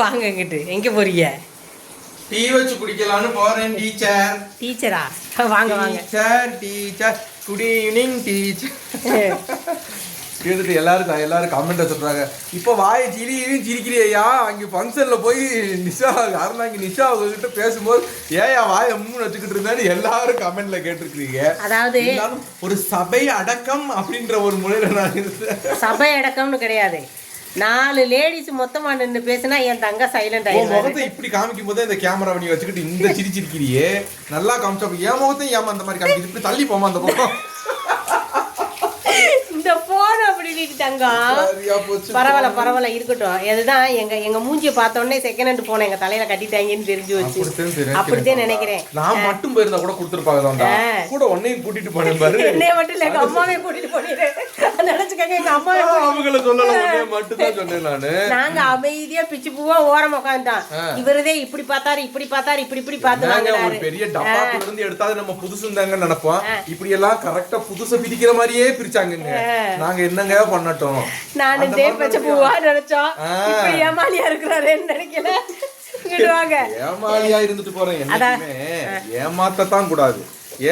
வாங்க இங்கிட்டு. எங்கே போறீங்க? டீ வச்சு குடிக்கலாம்னு போறேன் டீச்சர். டீச்சரா? வாங்க வாங்க. Teacher teacher. Good evening teacher. கேட்டுட்டு எல்லாரும் எல்லாரும் கமெண்ட் சொல்றாங்க. இப்போ வாயை சிரி சிரிக்கிறியா அங்க ஃபங்க்ஷன்ல போய் நிஷா அருணாங்க நிஷா அவங்ககிட்ட பேசும்போது ஏயா வாயை மூணு வச்சுக்கிட்டு இருந்தான்னு எல்லாரும் கமெண்ட்ல கேட்டிருக்கீங்க அதாவது ஒரு சபை அடக்கம் அப்படின்ற ஒரு முறையில நான் இருந்தேன். சபை அடக்கம்னு கிடையாது. நாலு லேடிஸ் மொத்தமா நின்று பேசினா என் தங்க சைலண்ட் ஆயிடுவாரு. முகத்தை இப்படி காமிக்கும் போதே இந்த கேமரா நீ வச்சுக்கிட்டு இந்த சிரிச்சிருக்கிறியே. நல்லா காமிச்சா என் முகத்தையும் ஏமா அந்த மாதிரி காமிக்குது? இப்படி தள்ளி போமா அந்த பக்கம் இந்த தங்கம் பரவாயில்ல பரவாயில்ல இருக்கட்டும். இதுதான் எங்க எங்க மூஞ்சியை பார்த்த உடனே செகண்ட் ஹேண்ட் போன எங்க தலையில கட்டிட்டாங்கன்னு தெரிஞ்சு வச்சு அப்படித்தான் நினைக்கிறேன். நான் மட்டும் போயிருந்தா கூட கொடுத்துருப்பாங்க. கூட உன்னையும் கூட்டிட்டு போனேன் பாரு. என்னைய மட்டும் இல்ல எங்க அம்மாவே கூட்டிட்டு போனீரு. நினைச்சுக்கங்க எங்க அம்மாவே அவங்கள சொல்லல மட்டும் தான் சொன்னேன் நானு. நாங்க அமைதியா பிச்சு பூவா ஓரம் உட்காந்துட்டோம் இவருதே இப்படி பார்த்தாரு இப்படி பார்த்தாரு இப்படி இப்படி பார்த்து நாங்க பெரிய டப்பாக்குள்ள இருந்து எடுத்தாது நம்ம புதுசுந்தாங்க நினைப்போம். இப்படி எல்லாம் கரெக்டா புதுசை பிரிக்கிற மாதிரியே பிரிச்சாங்கங்க. நாங்க என்னங்க பண்ணட்டும். நானு மாதிரி பச்சை பூவா நினைச்சோம். இப்ப ஏமாலியா இருக்கிறாருன்னு நினைக்கல? ஏமாளியா இருந்துட்டு போறேன் என்னைக்குமே ஏமாத்தத்தான் கூடாது.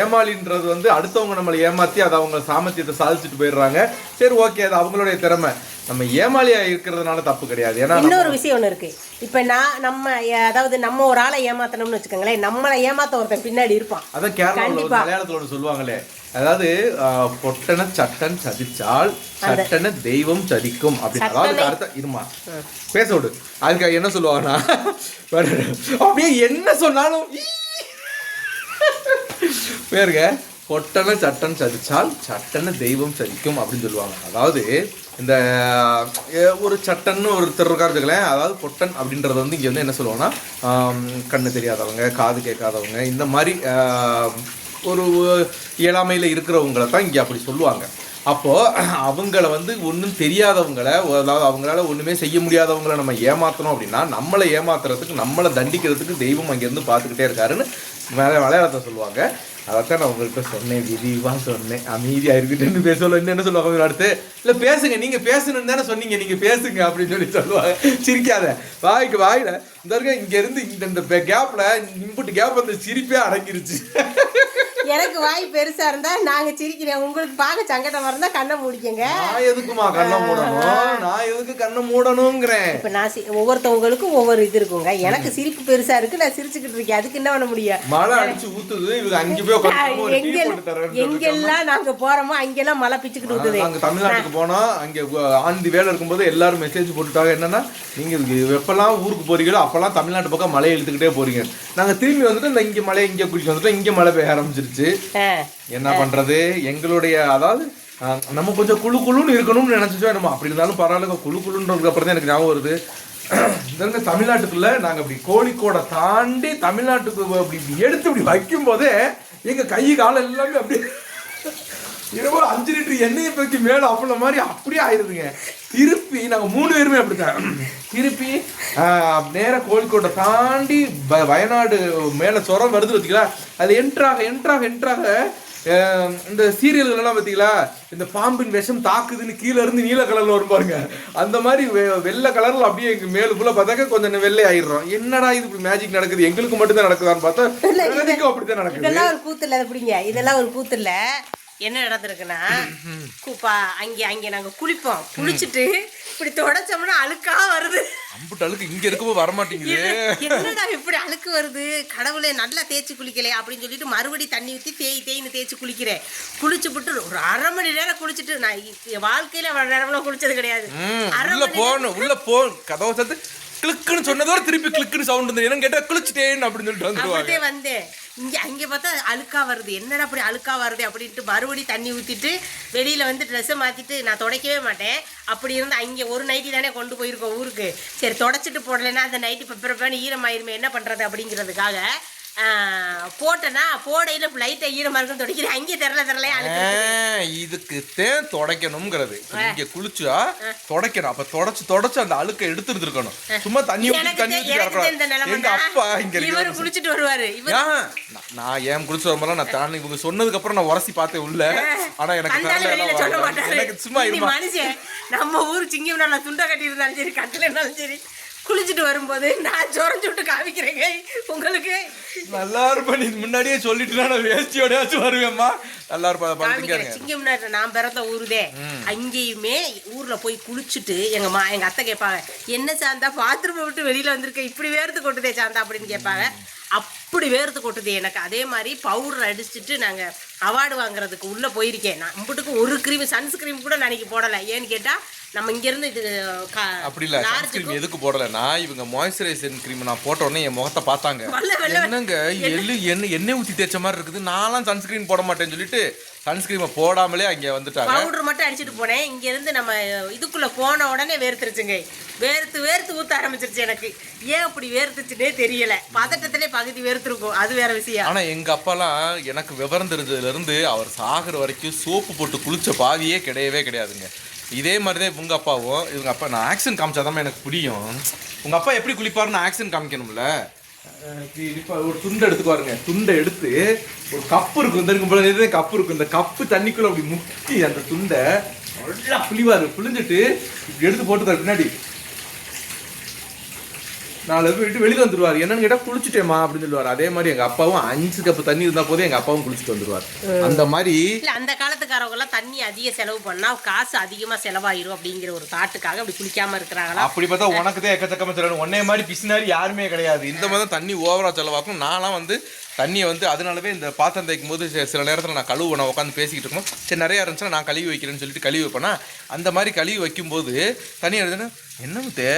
ஏமாளின்றது வந்து அடுத்தவங்க நம்மளை ஏமாத்தி அதை அவங்க சாமர்த்தியத்தை சாதிச்சுட்டு போயிடுறாங்க. சரி ஓகே அது அவங்களுடைய திறமை. நம்ம ஏமாளியா இருக்கிறதுனால தப்பு கிடையாது. ஏன்னா இன்னொரு விஷயம் ஒண்ணு இருக்கு. இப்ப நான் நம்ம அதாவது நம்ம ஒரு ஆளை ஏமாத்தணும்னு வச்சுக்கோங்களேன் நம்மளை ஏமாத்த ஒருத்தன் பின்னாடி இருப்பான். அதான் கேரளாவில். மலையாளத்துல ஒன்று சொல்லுவாங்களே. அதாவது பொட்டன சட்டன் சதிச்சால் சட்டன தெய்வம் சதிக்கும் அப்படின்னு. அதாவது அர்த்தம் இருமா. பேச விடு. அதுக்கு என்ன சொல்லுவாங்கன்னா அப்படியே என்ன சொன்னாலும். பேருங்க. பொட்டனை சட்டன் சதிச்சால் சட்டனை தெய்வம் சதிக்கும் அப்படின்னு சொல்லுவாங்க. அதாவது இந்த ஒரு சட்டன்னு ஒருத்தர் இருக்காரு வச்சுக்கலேன் அதாவது பொட்டன் அப்படின்றது வந்து இங்கே வந்து என்ன சொல்லுவோம்னா கண்ணு தெரியாதவங்க காது கேட்காதவங்க இந்த மாதிரி ஒரு இயலாமையில் இருக்கிறவங்கள தான் இங்கே அப்படி சொல்லுவாங்க. அப்போது அவங்கள வந்து ஒன்றும் தெரியாதவங்கள அதாவது அவங்களால ஒன்றுமே செய்ய முடியாதவங்கள நம்ம ஏமாற்றணும் அப்படின்னா நம்மளை ஏமாத்துறதுக்கு நம்மளை தண்டிக்கிறதுக்கு தெய்வம் அங்கேருந்து பார்த்துக்கிட்டே இருக்காருன்னு மேலே மலையாளத்தை சொல்லுவாங்க. அதைத்தான் நான் உங்கள்கிட்ட சொன்னேன் விரிவாக சொன்னேன். அமைதியாக இருக்குன்னு பேச சொல்ல என்ன சொல்லுவாங்க அடுத்து? இல்லை பேசுங்க நீங்கள் பேசணும்னு தானே சொன்னீங்க நீங்கள் பேசுங்க அப்படின்னு சொல்லி சொல்லுவாங்க. சிரிக்காத. வாய்க்கு வாயில இந்த இருக்க இங்கேருந்து இந்த இந்த கேப்பில் இம்புட்டு கேப் வந்து சிரிப்பே அடங்கிருச்சு. எனக்கு வாய் பெருசா இருந்தா நாங்க சிரிக்கிறேன். உங்களுக்கு பார்க்க சங்கடமா இருந்தா கண்ணை மூடிக்கங்க. நான் எதுக்குமா கண்ணை மூடணும்? நான் எதுக்கு கண்ணை மூடணுங்கிறேன்? இப்ப நான் ஒவ்வொருத்தவங்களுக்கும் ஒவ்வொரு இது இருக்குங்க. எனக்கு சிரிப்பு பெருசா இருக்கு நான் சிரிச்சுக்கிட்டு இருக்கேன். அதுக்கு என்ன பண்ண முடியும்? மழை அடிச்சு ஊத்துது இவங்க அங்க போய் டீ எங்கெல்லாம் நாங்க போறோமோ அங்கெல்லாம் மழை பிச்சுக்கிட்டு ஊத்துது. நாங்க தமிழ்நாட்டுக்கு போனோம் அங்க ஆண்டி வேலை இருக்கும்போது எல்லாரும் மெசேஜ் போட்டுட்டாங்க. என்னன்னா நீங்க எப்பெல்லாம் ஊருக்கு போறீங்களோ அப்பெல்லாம் தமிழ்நாட்டு பக்கம் மழையை இழுத்துக்கிட்டே போறீங்க. நாங்க திரும்பி வந்துட்டு இந்த இங்க மழை இங்க குடிச்சு வந்துட்டோம் இங்க மழை பெய்ய ஆரம்பிச்சிருச்சு. ஆ. என்ன பண்றது? எங்களுடைய அதாவது நம்ம கொஞ்சம் குழு குழுன்னு இருக்கணும்னு நினைச்சிச்சோ நம்ம அப்படி இருந்தாலும் பரவாயில்ல குழு குழுன்றதுக்கு அப்புறம் தான் எனக்கு ஞாபகம் வருது. இந்த தமிழ்நாட்டுக்குள்ள நாங்க அப்படி கோழிக்கோடை தாண்டி தமிழ்நாட்டுக்கு அப்படி எடுத்து இப்படி வைக்கும் போதே எங்க கை காலம் எல்லாமே அப்படியே இருபது அஞ்சு லிட்டர் எண்ணெயை தூக்கி மேல அவ்வளோ மாதிரி அப்படியே ஆயிருதுங்க. திருப்பி நாங்க மூணு பேருமே அப்படித்தான். திருப்பி ஆஹ், நேரா கோழிக்கோட்டை தாண்டி வ- வயநாடு மேல சுரம் வருது பார்த்தீங்களா அது என்ட்ராக என்ட்ராக என்ட்ராக இந்த சீரியல்கள் எல்லாம் பார்த்தீங்களா இந்த பாம்பின் விஷம் தாக்குதுன்னு கீழே இருந்து நீல கலர்ல வரும் பாருங்க. அந்த மாதிரி வெ- வெள்ளை கலர்ல அப்படியே எங்க மேலுக்குள்ள பார்த்தாக்க கொஞ்சம் வெள்ளை ஆயிடுறோம். என்னடா இது இப்படி மேஜிக் நடக்குது? எங்களுக்கு மட்டும் தான் நடக்குதான்னு பார்த்தா அப்படித்தான் நடக்குது. இதெல்லாம் ஒரு கூத்து இல்ல அப்படிங்க இதெல்லாம் ஒரு கூத்து இல்ல. என்ன நடந்திருக்குன்னா கூப்பா அங்க அங்க நாங்க குளிப்போம். குளிச்சுட்டு இப்படி தொடச்சோம்னா அழுக்கா வருது. அம்புட்டு அழுக்கு இங்க இருக்கும்போது வரமாட்டேங்குது. என்னடா இப்படி அழுக்கு வருது? கடவுளே நல்லா தேய்ச்சி குளிக்கலே அப்படின்னு சொல்லிட்டு மறுபடி தண்ணி ஊற்றி தேய் தேய்னு தேய்ச்சி குளிக்கிறேன். குளிச்சு விட்டு ஒரு அரை மணி நேரம் குளிச்சுட்டு நான் வாழ்க்கையில அவ்வளவு நேரம்லாம் குளிச்சது கிடையாது. அரை மணி போகணும் உள்ள போ கதவை சத்து கிளிக்குன்னு சொன்னதோட திருப்பி கிளிக்குன்னு சவுண்ட் வந்து என்னன்னு கேட்டா கிழிச்சிட்டேன்னு அப்படின்னு சொல்லிட்டு வந்துருவாங்க. வந்தேன். இங்கே அங்கே பார்த்தா அழுக்கா வருது. என்னடா அப்படி அழுக்கா வருது அப்படின்ட்டு மறுபடி தண்ணி ஊற்றிட்டு வெளியில் வந்து ட்ரெஸ்ஸை மாற்றிட்டு நான் துடைக்கவே மாட்டேன். அப்படி இருந்து அங்கே ஒரு நைட்டி தானே கொண்டு போயிருக்கோம் ஊருக்கு. சரி தொடச்சிட்டு போடலைன்னா அந்த நைட்டி பெப்பரப்பான ஈரமாயிருமே என்ன பண்ணுறது அப்படிங்கிறதுக்காக போட்டேன்னா போடையில லைட்டை ஈரமா இருக்கும் துடைக்கிறேன். அங்கே தெரல தெரலையா அழுக்கு ஆ, இதுக்கு தேன் துடைக்கணுங்கிறது இங்க குளிச்சா துடைக்கணும். அப்ப தொடச்சு தொடச்சு அந்த அழுக்கை எடுத்துட்டு இருக்கணும் சும்மா தண்ணி ஊத்தி எனக்கு தண்ணி ஊத்தி எனக்கு. எங்க அப்பா இங்க இவர் குளிச்சுட்டு வருவாரு? நான்- ஏன் குளிச்சு வரும்போது நான் தானே இவங்க சொன்னதுக்கு அப்புறம் நான் உரசி பார்த்தேன் உள்ள. ஆனா எனக்கு சொல்ல எனக்கு சும்மா நீ இருமா. மனுஷன் நம்ம ஊர் சிங்கம் நல்லா துண்டை கட்டி இருந்தாலும் சரி கட்டில இருந்தாலும் சரி குளிச்சுட்டு வரும்போது நான் சொரஞ்சு விட்டு காமிக்கிறேங்க. உங்களுக்கு? நல்லா இருப்ப நீ முன்னாடியே சொல்லிட்டு நான் வேஸ்டியோடயாச்சும் வருவேம்மா. நல்லா இருப்பா காமிக்கிறேன். பார்த்துக்கங்க சிங்கம்னா நான் பிறந்த ஊருதே. அங்கேயுமே ஊர்ல போய் குளிச்சுட்டு எங்க மா எங்க அத்தை கேட்பாங்க என்ன சாந்தா பாத்ரூம் விட்டு வெளியில வந்திருக்க? இப்படி வேர்த்து கொட்டுதே சாந்தா அப்படின்னு கேட்பாங்க. அப்படி வேர்த்து கொட்டுது எனக்கு. அதே மாதிரி பவுடர் அடிச்சுட்டு நாங்க அவார்டு வாங்குறதுக்கு உள்ள போயிருக்கேன். நான் நம்மட்டுக்கு ஒரு க்ரீம் சன்ஸ்கிரீம் கூட நான் போடலை. ஏன்னு கேட்டா நம்ம இங்க இருந்து இது அப்படி இல்ல சன்ஸ்கிரீம் எதுக்கு போடலன்னா இவங்க மாய்ஸ்சரைசர் கிரீம் நான் போட்ட உடனே என் முகத்தை பார்த்தாங்க. என்னங்க எள்ளு எண்ணெய் எண்ணெய் ஊத்தி தேய்ச்ச மாதிரி இருக்குது. நான்லாம் சன்ஸ்கிரீன் போட மாட்டேன்னு சொல்லிட்டு சன்ஸ்கிரீமை போடாமலே அங்க வந்துட்டாங்க. பவுடர் மட்டும் அடிச்சிட்டு போனேன். இங்க இருந்து நம்ம இதுக்குள்ள போன உடனே வேர்த்துருச்சுங்க. வேர்த்து வேர்த்து ஊத்த ஆரம்பிச்சிருச்சு எனக்கு. ஏன் அப்படி வேர்த்துச்சுன்னே தெரியல. பதட்டத்திலே பகுதி வேர்த்திருக்கும். அது வேற விஷயம். ஆனா எங்க அப்பாலாம் எனக்கு விவரம் தெரிஞ்சதுல இருந்து அவர் சாகுற வரைக்கும் சோப்பு போட்டு குளிச்ச பாவியே கிடையவே கிடையாதுங்க. இதே மாதிரி தான் உங்க அப்பாவும் இவங்க அப்பா நான் ஆக்ஷன் காமிச்சாதான் எனக்கு புரியும். உங்கள் அப்பா எப்படி குளிப்பாருன்னு ஆக்ஷன் காமிக்கணும்ல? ஒரு துண்டை எடுத்துக்குவாருங்க துண்டை எடுத்து ஒரு கப்பு இருக்கும். இந்த இருக்கும் போல கப்பு இருக்கும். இந்த கப்பு தண்ணிக்குள்ள அப்படி முக்கி அந்த துண்டை நல்லா புளிவாரு. புளிஞ்சிட்டு இப்படி எடுத்து போட்டுக்காரு பின்னாடி நாலு பேர் விட்டு வெளியில வந்துருவாரு. என்னன்னு கேட்டா குளிச்சுட்டேமா அப்படின்னு சொல்லுவாரு. அதே மாதிரி எங்க அப்பாவும் அஞ்சு கப்பு தண்ணி இருந்தா போதே எங்க அப்பாவும் குளிச்சுட்டு வந்துருவாரு. அந்த மாதிரி இல்ல அந்த காலத்துக்காரவங்க எல்லாம் தண்ணி அதிக செலவு பண்ணா காசு அதிகமா செலவாயிரும் அப்படிங்கிற ஒரு தாட்டுக்காக அப்படி குளிக்காம இருக்கிறாங்களா? அப்படி பார்த்தா உனக்கு தான் எக்கச்சக்கமா சொல்லணும் உன்னைய மாதிரி பிசினாரி யாருமே கிடையாது. இந்த மாதிரி தான் தண்ணி ஓவரா செலவாக்கும். நான்லாம் வந்து தண்ணியை வந்து அதனாலவே இந்த பாத்திரம் தேய்க்கும் போது சில நேரத்தில் நான் கழுவு நான் உட்காந்து பேசிக்கிட்டு இருக்கோம் சரி நிறையா இருந்துச்சுன்னா நான் கழுவி வைக்கிறேன்னு சொல்லிட்டு கழுவி வைப்பேனா? அந்த மாதிரி கழுவி வைக்கும்போது தண்ணி எடுத்துன்னா என்ன முத்தே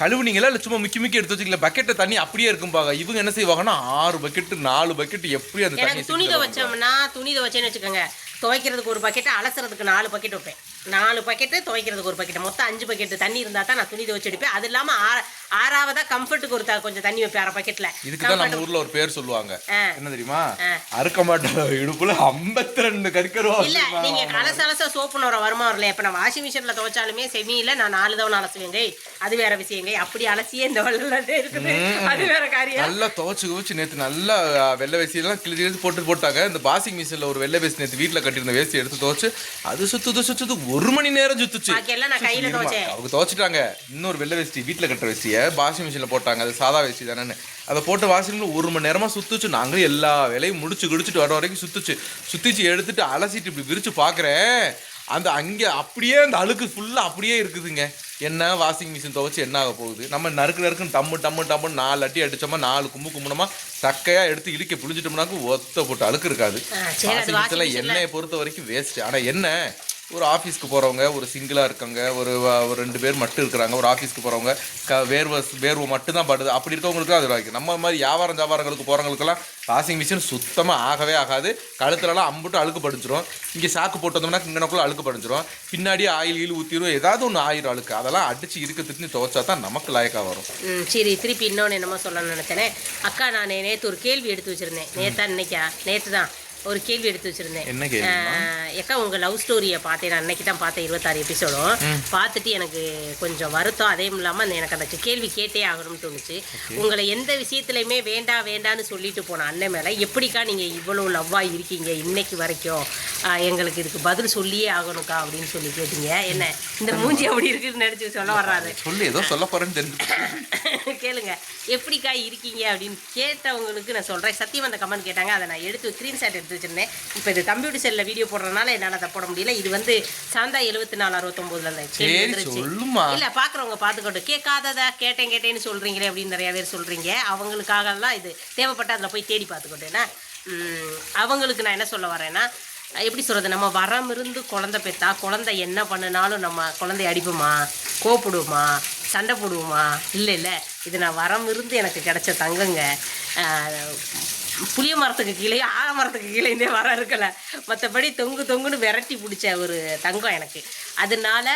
கழுவுனீங்களா இல்லை சும்மா முக்கி முக்கி எடுத்து வச்சுக்கல பக்கெட்டை தண்ணி அப்படியே இருக்கும்பாங்க இவங்க என்ன செய்வாங்கன்னா ஆறு பக்கெட்டு நாலு பக்கெட்டு எப்படி அந்த தண்ணி துணி துவைச்சோம்னா துணி துவைச்சேன்னு வச்சுக்கோங்க. துவைக்கிறதுக்கு ஒரு பக்கெட்டு அலசுறதுக்கு நாலு பக்கெட் வைப்பேன். நாலு பக்கெட்டு துவைக்கிறதுக்கு ஒரு பக்கெட் மொத்தம் அஞ்சு பக்கெட்டு தண்ணி இருந்தால் தான் நான் துணி துவைச்சு எடுப்பேன். அது இல்லாமல் ஆ ஆறாவதா கம்ஃபர்ட்டுக்கு ஒரு த- கொஞ்சம் தண்ணி வைப்பேன் அரை இதுக்கு தான் நம்ம ஊர்ல ஒரு பேர் சொல்லுவாங்க. என்ன தெரியுமா. அறுக்க மாட்ட இடுப்புல ஐம்பத்தி ரெண்டு கற்கருவா இல்ல நீங்க கலச அலச சோப்பு நுர வருமா வரல இப்ப நான் வாஷிங் மிஷின்ல துவைச்சாலுமே செமியில நான் நாலு தவணை அலசுவேங்க. அது வேற விஷயங்க அப்படி அலசியே இந்த வெள்ளம் இருக்குது. அது வேற காரியம். நல்லா துவைச்சு குவிச்சு நேத்து நல்லா ஆ, வெள்ளை வேஷ்டியெல்லாம் கிழிச்சு கிழிச்சு போட்டு போட்டாங்க. இந்த வாஷிங் மிஷின்ல ஒரு வெள்ளை வேஸ்ட் நேத்து வீட்டுல கட்டியிருந்த வேஸ்டி எடுத்து துவைச்சு அது சுத்துது சுத்துது ஒரு மணி நேரம் சுத்துச்சு. பாக்கி எல்லாம் நான் கையில துவைச்சேன். அவங்க துவைச்சிட்டாங்க. இன்னொரு வெள்ளை வேஷ்டி வீட்டுல கட்டுற வேஷ்டியை வாஷிங் மிஷின்ல போட்டாங்க. அது சாதா வேஷ்டி தானே அதை போட்டு வாஷிங் மிஷின்ல ஒரு மணி நேரமா சுத்துச்சு. நாங்களும் எல்லா வேலையும் முடிச்சு குடிச்சிட்டு வர வரைக்கும் சுத்துச்சு. சுத்திச்சு எடுத்துட்டு அலசிட்டு இப்படி விரிச்சு பாக்குறேன். அந்த அங்கே அப்படியே அந்த அழுக்கு ஃபுல்லா அப்படியே இருக்குதுங்க. என்ன வாஷிங் மிஷின் துவைச்சு என்ன ஆக போகுது? நம்ம நறுக்கு நறுக்குன்னு டம்மு டம்மு டம்முன்னு நாலு அட்டி அடிச்சோமா நாலு கும்பு கும்புனமா சக்கையா எடுத்து இடிக்க புளிஞ்சிட்டோம்னாக்க ஒத்த போட்டு அழுக்கு இருக்காது. வாஷிங் மிஷினில் எண்ணெயை பொறுத்த வரைக்கும் வேஸ்ட் ஆனா என்ன? ஒரு ஆஃபீஸ்க்கு போகிறவங்க ஒரு சிங்கிளாக இருக்காங்க ஒரு ஒரு ரெண்டு பேர் மட்டும் இருக்கிறாங்க ஒரு ஆஃபீஸ்க்கு போகிறவங்க க வேர்வை வேர்வை மட்டும்தான் படுது. அப்படி இருக்கவங்களுக்கு அது வாய்க்கு நம்ம மாதிரி வியாபாரம் வியாபாரங்களுக்கு போகிறவங்களுக்குலாம் வாஷிங் மிஷின் சுத்தமாக ஆகவே ஆகாது. கழுத்துலலாம் அம்புட்டு அழுக்கு படிஞ்சிரும். இங்கே சாக்கு போட்டோம்னா இங்கனக்குள்ளே இங்கனக்குள்ள அழுக்கு படிஞ்சிரும். பின்னாடி ஆயில் ஈல் ஊற்றிடும் ஏதாவது ஒன்று ஆயிரம் அழுக்கு. அதெல்லாம் அடித்து இருக்க துவைச்சா தான் நமக்கு லாயக்காக வரும். ம் சரி. திருப்பி இன்னொன்று என்னமோ சொல்லணும்னு நினைச்சேனே. அக்கா நான் நேற்று ஒரு கேள்வி எடுத்து வச்சிருந்தேன். தான் இன்னைக்கா? நேற்று தான் ஒரு கேள்வி எடுத்து வச்சிருந்தேன். என்ன அக்கா உங்க லவ் ஸ்டோரியை பார்த்தேன். நான் அன்னைக்கு தான் பார்த்தேன் இருபத்தாறு எபிசோடும் பார்த்துட்டு எனக்கு கொஞ்சம் வருத்தம். அதே இல்லாமல் எனக்கு அந்த கேள்வி கேட்டே ஆகணும்னு தோணுச்சு. உங்களை எந்த விஷயத்துலையுமே வேண்டாம் வேண்டான்னு சொல்லிட்டு போன அண்ணன் மேலே எப்படிக்கா நீங்கள் இவ்வளோ லவ்வாக இருக்கீங்க இன்னைக்கு வரைக்கும்? எங்களுக்கு இதுக்கு பதில் சொல்லியே ஆகணும்க்கா அப்படின்னு சொல்லி கேட்டீங்க. என்ன? இந்த மூஞ்சி அப்படி இருக்குன்னு நினச்சி சொல்ல வர்றாரு. சொல்லி ஏதோ சொல்ல போறேன்னு தெரிஞ்சு. கேளுங்க. எப்படிக்கா இருக்கீங்க அப்படின்னு கேட்டவங்களுக்கு நான் சொல்கிறேன் சத்தியம் அந்த கமெண்ட் கேட்டாங்க. அதை நான் எடுத்து ஸ்க்ரீன்ஷாட் எடுத்து வச்சிருந்தேன் இப்போ இது கம்ப்யூட்டர் செல்லில் வீடியோ போடுறதுனால என்னால் அதை போட முடியல. இது வந்து சாந்தா எழுபத்தி நாலு அறுபத்தொம்போதுல சொல்லுமா? இல்லை பார்க்குறவங்க பார்த்துக்கட்டும் கேட்காததா? கேட்டேன் கேட்டேன்னு சொல்கிறீங்களே அப்படின்னு நிறைய பேர் சொல்கிறீங்க அவங்களுக்காகலாம் இது தேவைப்பட்ட அதில் போய் தேடி ம், அவங்களுக்கு நான் என்ன சொல்ல வரேன்னா எப்படி சொல்கிறது நம்ம வரம் இருந்து குழந்தை பெற்றா குழந்தை என்ன பண்ணினாலும் நம்ம குழந்தைய அடிப்போமா? கோப்பிடுவோமா சண்டை போடுவோமா? இல்லை இல்லை. இது நான் வரம் இருந்து எனக்கு கிடைச்ச தங்கங்க. புளிய மரத்துக்கு கீழே ஆல மரத்துக்கு கீழே வர இருக்கலை மற்றபடி தொங்கு தொங்குன்னு விரட்டி பிடிச்ச ஒரு தங்கம் எனக்கு. அதனால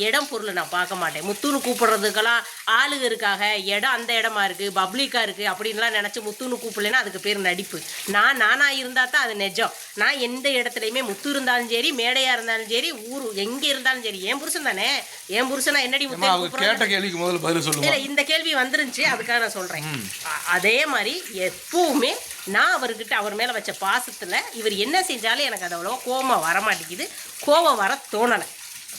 இடம் பொருள் நான் பார்க்க மாட்டேன். முத்துன்னு கூப்பிடுறதுக்கெல்லாம் ஆளுங்க இருக்காக இடம் அந்த இடமா இருக்குது பப்ளிக்காக இருக்குது அப்படின்லாம் நினச்சி முத்துன்னு கூப்பிடலைன்னா அதுக்கு பேர் நடிப்பு. நான் நானாக இருந்தால் தான் அது நிஜம். நான் எந்த இடத்துலையுமே முத்து இருந்தாலும் சரி மேடையாக இருந்தாலும் சரி ஊர் எங்கே இருந்தாலும் சரி என் புருஷன் தானே? என் புருஷனா என்னடி முத்து அவங்க கேட்ட கேள்விக்கு முதல்ல பதில் சொல்லுமா? இல்ல இந்த கேள்வி வந்துருந்துச்சு அதுக்காக நான் சொல்றேன். அ- அதே மாதிரி எப்பவுமே நான் அவர்கிட்ட அவர் மேல வச்ச பாசத்துல இவர் என்ன செஞ்சாலும் எனக்கு அது அவ்வளோ கோபம் வர மாட்டேங்குது கோபம் வர தோணலை.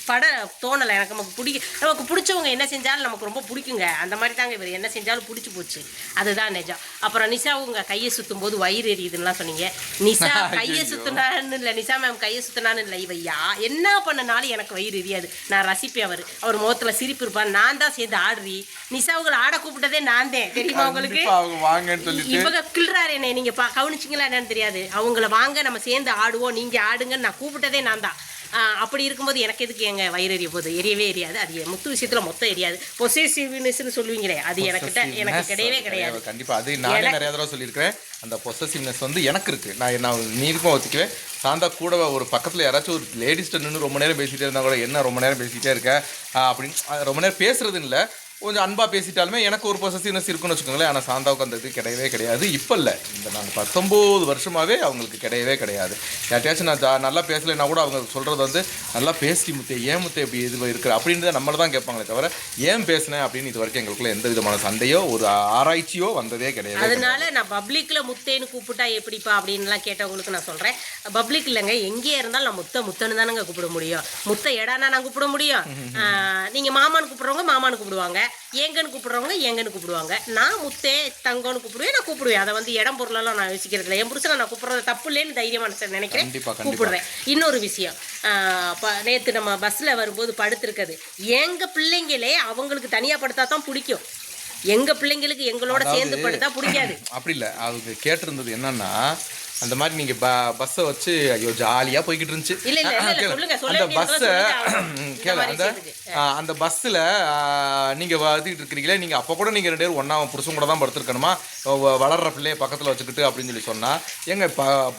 பட தோணலை. எனக்கு நமக்கு பிடிக்க நமக்கு பிடிச்சவங்க என்ன செஞ்சாலும் நமக்கு ரொம்ப பிடிக்குங்க. அந்த மாதிரி தாங்க இவர் என்ன செஞ்சாலும் பிடிச்சி போச்சு. அதுதான் நிஜம். அப்புறம் நிஷா உங்க கையை சுத்தும் போது வயிறு எரியுதுன்னுலாம் சொன்னீங்க. நிஷா கையை சுத்துனான்னு இல்லை. நிஷா மேம் கையை சுத்துனான்னு இல்லை. இவ யா என்ன பண்ணனாலும் எனக்கு வயிறு எரியாது. நான் ரசிப்பேன் அவர். அவர் முகத்துல சிரிப்பு இருப்பான் நான் தான் சேர்ந்து ஆடுறி. நிஷாவுகளை ஆட கூப்பிட்டதே நான் தான். தெரியுமா உங்களுக்கு? கண்டிப்பா அவங்க வாங்கன்னு சொல்லிட்டு. இவங்க கிள்றாரு என்ன. நீங்க பா கவனிச்சிங்களா என்னன்னு தெரியாது. அவங்கள வாங்க நம்ம சேர்ந்து ஆடுவோம். நீங்க ஆடுங்கன்னு நான் கூப்பிட்டதே நான் தான். அப்படி இருக்கும்போது எனக்கு எதுக்கு எங்க வயிறு எரிய போகுது? எரியவே எரியாது. அது முத்து விஷயத்துல மொத்தம் எரியாது. பொசேசிவ்னஸ்னு சொல்லுவீங்களே அது எனக்கிட்ட எனக்கு கிடையவே கிடையாது. கண்டிப்பா. அது நானே நிறைய தடவை சொல்லியிருக்கிறேன். அந்த பொசசிவ்னஸ் வந்து எனக்கு இருக்கு. நான் நான் நீருக்கும் ஒத்துக்குவேன் சாந்தா கூட ஒரு பக்கத்துல யாராச்சும் ஒரு லேடிஸ்ட்ட நின்று ரொம்ப நேரம் பேசிட்டே இருந்தா கூட என்ன ரொம்ப நேரம் பேசிட்டே இருக்க? ஆஹ் அப்படின்னு ரொம்ப நேரம் பேசுறது இல்லை. கொஞ்சம் அன்பா பேசிட்டாலுமே எனக்கு ஒரு பொசசிவ்னஸ் இருக்குன்னு வச்சுக்கோங்களேன். ஆனால் சாந்தாவுக்கு அந்த இது கிடையவே கிடையாது. இப்போ இல்லை. இந்த நாங்கள் பத்தொம்போது வருஷமாவே அவங்களுக்கு கிடையவே கிடையாது. யார்ட்டையாச்சும் நான் ஜா- நல்லா பேசலைன்னா கூட அவங்க சொல்றது வந்து நல்லா பேசி முத்தே ஏன் முத்தே இப்படி இது இருக்கிற? அப்படின்றத நம்மள தான் கேட்பாங்களே தவிர ஏன் பேசினேன் அப்படின்னு இது வரைக்கும் எங்களுக்குள்ள எந்த விதமான சண்டையோ ஒரு ஆராய்ச்சியோ வந்ததே கிடையாது. அதனால நான் பப்ளிக்ல முத்தேன்னு கூப்பிட்டா எப்படிப்பா அப்படின்லாம் கேட்டவங்களுக்கு நான் சொல்றேன். பப்ளிக் இல்லைங்க. எங்கேயே இருந்தாலும் நான் முத்த முத்தன்னு தானங்க கூப்பிட முடியும். முத்த எடானா நான் கூப்பிட முடியும். ஆஹ் நீங்க மாமான்னு கூப்பிடுறவங்க மாமான்னு கூப்பிடுவாங்க. ஏங்கன்னு கூப்பிடுறவங்க ஏங்கன்னு கூப்பிடுவாங்க. நான் முத்தே தங்கம்னு கூப்பிடுவேன் நான் கூப்பிடுவேன். அதை வந்து இடம் பொருளெல்லாம் நான் யோசிக்கிறது இல்லை என் புருஷனை நான் கூப்பிடுறது தப்பு இல்லைன்னு தைரியமா நான் நினைக்கிறேன். கூப்பிடுறேன். இன்னொரு விஷயம். நேத்து நம்ம பஸ்ல வரும்போது படுத்திருக்குது எங்க பிள்ளைங்களே அவங்களுக்கு தனியா படுத்தா தான் பிடிக்கும். எங்க பிள்ளைங்களுக்கு எங்களோட சேர்ந்து படுத்தா பிடிக்காது. அப்படி இல்லை. அவங்க கேட்டிருந்தது என்னன்னா அந்த மாதிரி நீங்க பஸ்ஸை வச்சு ஐயோ ஜாலியா போய்கிட்டு இருந்துச்சு. இல்ல, அந்த பஸ்ஸை கேளு. அந்த அந்த பஸ்ஸில் நீங்க வந்துட்டு இருக்கிறீங்களே நீங்க அப்போ கூட நீங்க ரெண்டு பேரும் ஒண்ணா புருஷன் கூட தான் படுத்திருக்கணுமா? வளர்ற பிள்ளைய பக்கத்துல வச்சுக்கிட்டு அப்படின்னு சொல்லி சொன்னா எங்க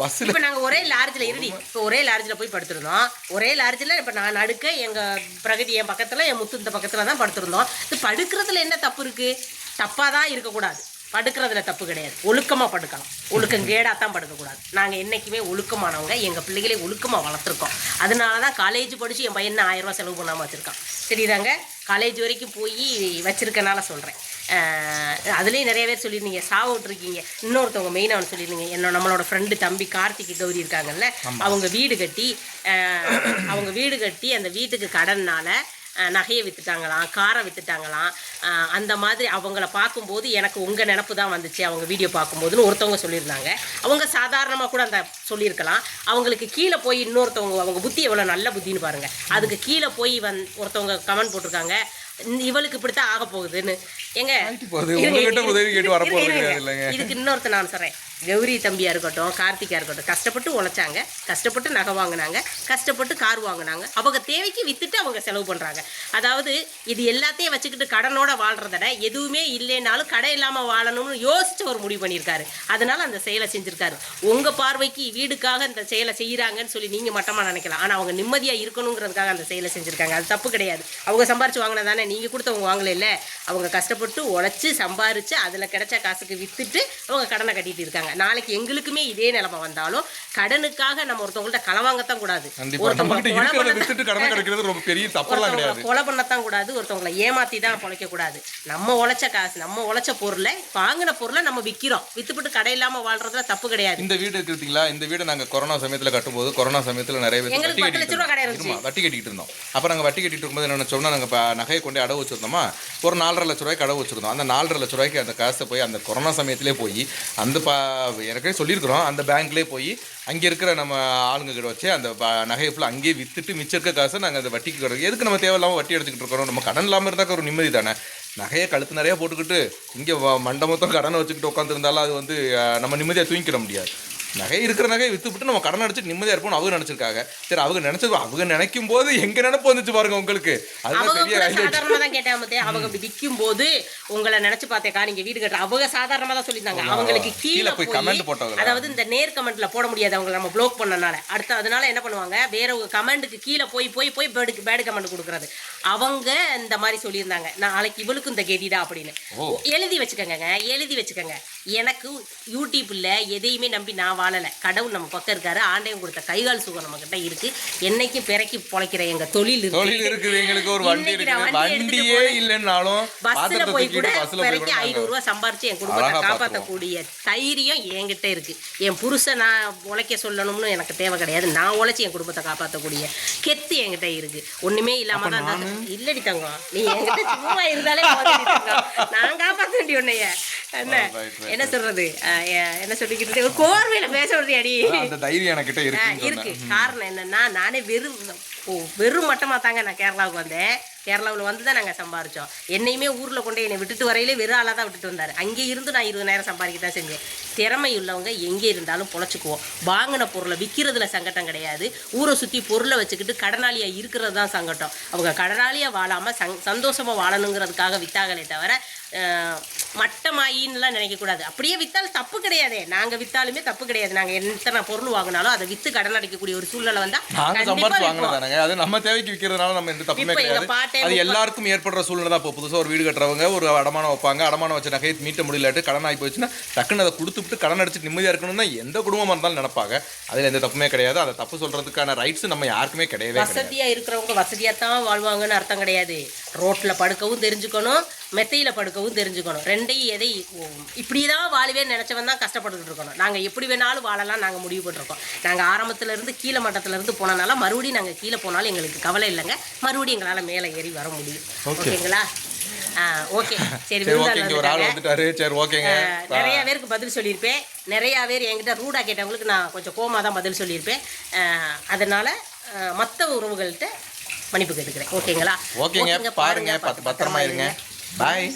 பஸ்ஸில் இப்ப நாங்க ஒரே லார்ஜ்ல இருடி இப்போ ஒரே லார்ஜ்ல போய் படுத்திருந்தோம். ஒரே லார்ஜ்ல இப்ப நான் நடுக்க எங்க பிரகதி என் பக்கத்துல என் முத்து இந்த பக்கத்துல தான் படுத்திருந்தோம். இது படுக்கிறதுல என்ன தப்பு இருக்கு? தப்பா தான் இருக்கக்கூடாது. படுக்கிறதுல தப்பு கிடையாது. ஒழுக்கமா படுக்கலாம். ஒழுக்கம் கேடா தான் படுக்கக்கூடாது. நாங்க என்னைக்குமே ஒழுக்கமானவங்க. எங்க பிள்ளைகளை ஒழுக்கமா வளர்த்துருக்கோம். அதனால தான் காலேஜ் படிச்சு என் பையன் ஆயிரம் ரூபாய் செலவு பண்ணாம வச்சிருக்கான். தெரியுதாங்க? காலேஜ் வரைக்கும் போய் வச்சிருக்கனால சொல்றேன். அஹ் அதுலேயும் நிறைய பேர் சொல்லியிருந்தீங்க. சாவு விட்டுருக்கீங்க. இன்னொருத்தவங்க மெயினாக ஒன்று சொல்லியிருந்தீங்க. என்ன நம்மளோட ஃப்ரெண்டு தம்பி கார்த்திக் கௌரி இருக்காங்கல்ல அவங்க வீடு கட்டி அவங்க வீடு கட்டி அந்த வீட்டுக்கு கடன்னால அஹ், நகையை வித்துட்டாங்களாம் காரை வித்துட்டாங்களாம். அஹ், அந்த மாதிரி அவங்கள பார்க்கும்போது எனக்கு உங்கள் நினப்பு தான் வந்துச்சு. அவங்க வீடியோ பார்க்கும்போதுன்னு ஒருத்தவங்க சொல்லியிருந்தாங்க. அவங்க சாதாரணமாக கூட அந்த சொல்லியிருக்கலாம். அவங்களுக்கு கீழே போய் இன்னொருத்தவங்க அவங்க புத்தி எவ்வளோ நல்ல புத்தின்னு பாருங்கள் அதுக்கு கீழே போய் வந் ஒருத்தவங்க கமெண்ட் போட்டிருக்காங்க. "இந்த- இவளுக்கு இப்படித்தான் ஆக போகுதுன்னு. எங்க. இதுக்கு இன்னொருத்த நான் சொல்றேன். கௌரி தம்பியாக இருக்கட்டும் கார்த்திகா இருக்கட்டும் கஷ்டப்பட்டு உழைச்சாங்க கஷ்டப்பட்டு நகை வாங்கினாங்க கஷ்டப்பட்டு கார் வாங்கினாங்க அவங்க தேவைக்கு வித்துட்டு அவங்க செலவு பண்ணுறாங்க அதாவது இது எல்லாத்தையும் வச்சுக்கிட்டு கடனோட வாழ்கிறதட எதுவுமே இல்லைனாலும் கடை இல்லாமல் வாழணும்னு யோசிச்சு ஒரு முடிவு பண்ணியிருக்காரு. அதனால அந்த செயலை செஞ்சுருக்காரு. உங்கள் பார்வைக்கு வீடுக்காக இந்த செயலை செய்கிறாங்கன்னு சொல்லி நீங்கள் மட்டமாக நினைக்கலாம். ஆனால் அவங்க நிம்மதியாக இருக்கணுங்கிறதுக்காக அந்த செயலை செஞ்சிருக்காங்க. அது தப்பு கிடையாது. அவங்க சம்பாரிச்சு வாங்கினதானே நீங்கள் கொடுத்தவங்க வாங்கலைல்ல அவங்க கஷ்டப்பட்டு உழைச்சி சம்பாரித்து அதில் கிடைச்ச காசுக்கு விற்றுட்டு அவங்க கடனை கட்டிகிட்டு இருக்காங்க. நாளைக்கு எங்களுக்குமே இதே நிலைமை வந்தாலும் கடனுக்காக நம்ம ஒருத்தவங்கள்ட்ட களை வாங்கத்தான் கூடாது. கிட்ட கொலை பண்ணத்தான் கூடாது. ஒருத்தவங்களை ஏமாத்தி தான் பொழைக்க கூடாது. நம்ம உழைச்ச காசு நம்ம உழைச்ச பொருளை வாங்கின பொருளை நம்ம விக்கிறோம். வித்துப்பட்டு கடை இல்லாம வாழ்றதுல தப்பு கிடையாது. இந்த வீடு இருக்குங்களா இந்த வீடு நாங்க கொரோனா சமயத்துல கட்டும்போது கொரோனா சமயத்துல நிறைய பேர் எங்களுக்கு வட்டி பத்து லட்ச ரூபா கடை இருந்துச்சு. வட்டி கட்டிட்டு இருந்தோம். அப்ப நாங்க வட்டி கட்டிட்டு இருக்கும்போது என்ன நினைச்சோம்னா நாங்க நகையை கொண்டு அடவு வச்சிருந்தோமா? ஒரு நாலரை லட்ச ரூபாய்க்கு அடவு வச்சிருந்தோம். அந்த நாலரை லட்ச ரூபாய்க்கு அந்த காசை போய் அந்த கொரோனா சமயத்திலே போய் அந்த பா ஏற்கனவே சொல்லியிருக்கிறோம். அந்த பேங்க்லேயே போய் அங்கே இருக்கிற நம்ம ஆளுங்க கிட்ட வச்சு அந்த நகையை ஃபுல்லாக அங்கேயே விற்றுட்டு மிச்சம் இருக்க காசை நாங்கள் அந்த வட்டிக்கு கிடக்கு எதுக்கு நம்ம தேவையில்லாமல் வட்டி எடுத்துக்கிட்டு இருக்கிறோம்? நம்ம கடன் இல்லாமல் இருந்தாக்க ஒரு நிம்மதி தானே? நகையை கழுத்து நிறையா போட்டுக்கிட்டு இங்கே மண்டபத்தம் கடனை வச்சுக்கிட்டு உட்காந்துருந்தாலும் அது வந்து நம்ம நிம்மதியாக தூங்கிக்கிட முடியாது. நகை இருக்கிற நகையை வித்துவிட்டு நம்ம கடன் அடிச்சுட்டு நிம்மதியா இருப்போம்னு அவங்க நினைச்சிருக்காங்க. சரி அவங்க நினைச்சது அவங்க நினைக்கும் போது எங்க நினைப்பு வந்துச்சு பாருங்க உங்களுக்கு. அதுதான் பெரிய கூட highlight. சாதாரணமா தான் மத்தே. அவங்க அப்படி விற்கும் போது உங்களை நினைச்சு பார்த்தேக்கா நீங்க வீடு கட்டுற அவங்க சாதாரணமா தான் சொல்லியிருந்தாங்க. அவங்களுக்கு கீழே போய் comment போட்டவங்களா? அதாவது இந்த நேர் கமெண்ட்ல போட முடியாது அவங்க நம்ம ப்ளோக் பண்ணனால. அடுத்து அதனால என்ன பண்ணுவாங்க? வேற ஒரு கமெண்ட்டுக்கு கீழே போய் போய் போய் பேடு பேடு கமெண்ட் கொடுக்குறது. அவங்க இந்த மாதிரி சொல்லியிருந்தாங்க. நாளைக்கு இவளுக்கும் இந்த கெதிடா அப்படின்னு. எழுதி வச்சுக்கோங்க எழுதி வச்சுக்கோங்க. எனக்கு யூடியூப்ல எதையுமே நம்பி நான் வாழலை. கடவுள் நம்ம பக்கம் இருக்காரு. ஆண்டையும் கொடுத்த கைகால் சுகம் நம்ம கிட்ட இருக்கு. என்னைக்கும் பிறக்கி பொழைக்கிற எங்க தொழில் இருக்கு. தொழில் இருக்குது எங்களுக்கு ஒரு வண்டி எடுத்துட்டு வண்டியே. இல்லைன்னாலும் பஸ்ல போய் கூட தூக்கிட்டு பஸ்ல போய் பிறகு கூட ஐநூறு ரூபாய் சம்பாரிச்சு என் குடும்பத்தை காப்பாற்றக்கூடிய தைரியம் என்கிட்ட இருக்கு. என் புருஷன் நான் உழைக்க சொல்லணும்னு எனக்கு தேவை கிடையாது. நான் உழைச்சி என் குடும்பத்தை காப்பாற்றக்கூடிய கெத்து என்கிட்ட இருக்கு. ஒண்ணுமே இல்லாம தான் இல்லடி தங்கம். நீ என்கிட்ட சும்மா இருந்தாலே. நான் காப்பாற்ற வேண்டிய உன்னைய. என்ன. என்ன சொல்றது? என்ன சொல்லிக்கிட்டு கோர்வையில பேச அதான் அந்த தைரியம் இருக்குன்னு இருக்கு. காரணம் என்னன்னா நானே வெறும் ஓ, வெறும் மட்டமா தாங்க நான் கேரளாவுக்கு வந்தேன். கேரளாவில் வந்து தான் நாங்கள் சம்பாரிச்சோம். என்னையுமே ஊரில் கொண்டு என்னை விட்டுட்டு வரையிலே வெறும் ஆளாக தான் விட்டுட்டு வந்தார். அங்கே இருந்து நான் இருபதாயிரம் சம்பாதிக்க தான் செஞ்சேன். திறமை உள்ளவங்க எங்கே இருந்தாலும் பொழைச்சிக்குவோம். வாங்கின பொருளை விற்கிறதுல சங்கடம் கிடையாது. ஊரை சுற்றி பொருளை வச்சுக்கிட்டு கடனாளியாக இருக்கிறது தான் சங்கடம். அவங்க கடனாளியாக வாழாமல் சங் சந்தோஷமாக வாழணுங்கிறதுக்காக வித்தாங்களே தவிர மட்டமாயின்னுலாம் நினைக்கக்கூடாது. அப்படியே வித்தாலும் தப்பு கிடையாதே. நாங்கள் வித்தாலுமே தப்பு கிடையாது. நாங்கள் எத்தனை பொருள் வாங்கினாலும் அதை விற்று கடன் அடைக்கக்கூடிய ஒரு சூழ்நிலை வந்தால் நாங்க சம்பாரிச்சு வாங்கினதானங்க அது நம்ம தேவைக்கு விற்கிறதுனால நம்ம எந்த தப்புமே கிடையாது. பாட்டே அது எல்லாருக்கும் ஏற்படுற சூழ்நிலை தான் இப்போ புதுசாக ஒரு வீடு கட்டுறவங்க ஒரு அடமானம் வைப்பாங்க அடமானம் வச்ச நகையை மீட்ட முடியலாட்டு கடன் ஆகி போச்சுன்னா டக்குன்னு அதை கொடுத்துட்டு கடன் அடிச்சு நிம்மதியாக இருக்கணும்னு எந்த குடும்பமாக இருந்தாலும் நினைப்பாங்க. அதில் எந்த தப்புமே கிடையாது. அதை தப்பு சொல்றதுக்கான ரைட்ஸ் நம்ம யாருக்குமே கிடையவே கிடையாது. வசதியா இருக்கிறவங்க வசதியா தான் வாழ்வாங்கன்னு அர்த்தம் கிடையாது. ரோட்ல படுக்கவும் தெரிஞ்சுக்கணும். மெத்தையில படுக்கவும் தெரிஞ்சுக்கணும். ரெண்டையும் எதை இப்படி தான் வாழுவேன்னு நினைச்சவன் தான் கஷ்டப்பட்டுட்டு இருக்கணும். நாங்க எப்படி வேணாலும் வாழலாம் நாங்க முடிவு பண்ணிருக்கோம். நாங்க ஆரம்பத்துல இருந்து கீழே மட்டத்துல இருந்து போனனால மறுபடியும் நாங்க கீழே போனாலும் எங்களுக்கு கவலை இல்லைங்க. மறுபடியும் எங்களால மேலே ஏறி வர முடியும். ஓகேங்களா? ஓகே. சரி சரி ஓகேங்க. நிறைய பேருக்கு பதில் சொல்லியிருப்பேன். நிறைய பேர் என்கிட்ட ரூடா கேட்டவங்களுக்கு நான் கொஞ்சம் கோமா தான் பதில் சொல்லியிருப்பேன். அதனால மற்ற உறவுகள்கிட்ட மன்னிப்பு கேட்டுக்கிறேன். ஓகேங்களா? ஓகேங்க. பாருங்க பத்து பத்திரமா இருங்க. பாய்